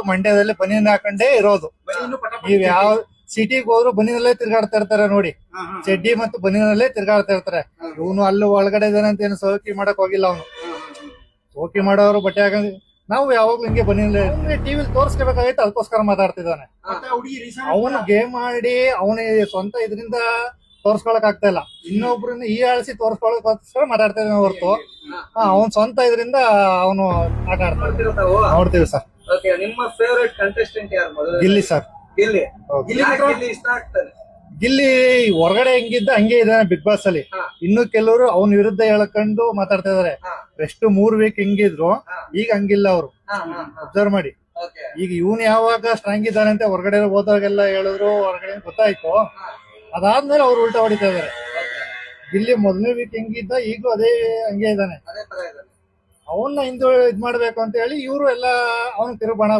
ಯಾವತ್ತು ಮಂಡ್ಯದಲ್ಲಿ ಬನಿಯನ್ ಹಾಕೊಂಡೇ ಇರೋದು. ನೀವ್ ಯಾವ ಸಿಟಿಗೆ ಹೋದ್ರು ಬನಿನಲ್ಲೇ ತಿರ್ಗಾಡ್ತಾ ಇರ್ತಾರೆ ನೋಡಿ. ಚಡ್ಡಿ ಮತ್ತು ಬನಿನಲ್ಲೇ ತಿರ್ಗಾಡ್ತಾ ಇರ್ತಾರೆ. ಇವನು ಅಲ್ಲಿ ಒಳಗಡೆ ಇದ್ದಾನೆ ಅಂತ ಏನು ಸೋಕಿ ಮಾಡಕ್ ಹೋಗಿಲ್ಲ ಅವನು. ಸೋಕಿ ಮಾಡೋರು ಬಟ್ಟೆ ಹಾಕ ನಾವು ಯಾವಾಗ್ಲೂ ಹಿಂಗೆ ಬನಿನಲ್ಲೇ ಟಿವಿಲಿ ತೋರ್ಸ್ಕೊಬೇಕಾಗಿತ್ತು ಅದಕ್ಕೋಸ್ಕರ ಮಾತಾಡ್ತಿದ್ದಾನೆ. ಅವನು ಗೇಮ್ ಆಡಿ ಅವನ ಸ್ವಂತ ಇದರಿಂದ ತೋರ್ಸ್ಕೊಳಕ್ ಆಗ್ತಾ ಇಲ್ಲ. ಇನ್ನೊಬ್ರನ್ನ ಈ ಆಳಿಸಿ ತೋರ್ಸ್ಕೊಳಕೋಸ್ಕರ ಮಾತಾಡ್ತಾ ಇದ್ದಾನೆ ಹೊರತು. ಅವನ್ ಸ್ವಂತ ಇದರಿಂದ ಅವನು ಆಟ ಆಡ್ತಾ ನೋಡ್ತೀವಿ ಸರ್. ಓಕೆ ನಿಮ್ಮ ಫೇವರೇಟ್ ಕಂಟೆಸ್ಟೆಂಟ್ ಯಾರು ಮೊದಲು ಗಿಲ್ಲಿ ಸರ್ ಗಿಲ್ಲಿ. ಹೌದು. ಗಿಲ್ಲಿ ಯಾಕೆ ಗಿಲ್ಲಿ ಇಷ್ಟ ಆಗ್ತಾನೆ? ಗಿಲ್ಲಿ ಹೊರಗಡೆ ಹೆಂಗಿದ್ದ ಹಂಗೆ ಇದ್ದಾನೆ ಬಿಗ್ ಬಾಸ್ ಅಲ್ಲಿ. ಹಾ. ಇನ್ನು ಕೆಲವರು ಅವನ ವಿರುದ್ಧ ಹೇಳ್ಕೊಂಡು ಮಾತಾಡ್ತಾ ಇದಾರೆ. ಹಾ. ಎಷ್ಟು ಮೂರ್ ವೀಕ್ ಹೆಂಗಿದ್ರು ಹಾ. ಈಗ ಹಂಗಿಲ್ಲ ಅವರು. ಹಾ ಹಾ ಹಾ. ಅಬ್ಸರ್ವ್ ಮಾಡಿ. ಓಕೆ ಈಗ ಇವನ್ ಯಾವಾಗ ಸ್ಟ್ರಾಂಗ್ ಇದ್ದಾನೆ ಅಂತ ಹೊರಗಡೆ ಹೋದಾಗೆಲ್ಲ ಹೇಳಿದ್ರು ಹೊರಗಡೆ ಗೊತ್ತಾಯ್ತು? ಅದಾದ್ಮೇಲೆ ಅವ್ರು ಉಲ್ಟಾ ಹೊಡಿತಾ ಇದಾರೆ. ಓಕೆ ಗಿಲ್ಲಿ ಮೊದಲನೇ ವೀಕ್ ಹೆಂಗಿದ್ದ ಈಗಲೂ ಅದೇ ಹಂಗೆ ಇದ್ದಾನೆ. ಅದೇ ತರ ಇದೆ ಅವನ್ನ ಹಿಂದೆ ಇದ್ ಮಾಡ್ಬೇಕು ಅಂತ ಹೇಳಿ ಇವರು ಎಲ್ಲ ಅವನ್ ತಿರುಗಿ ಬಣ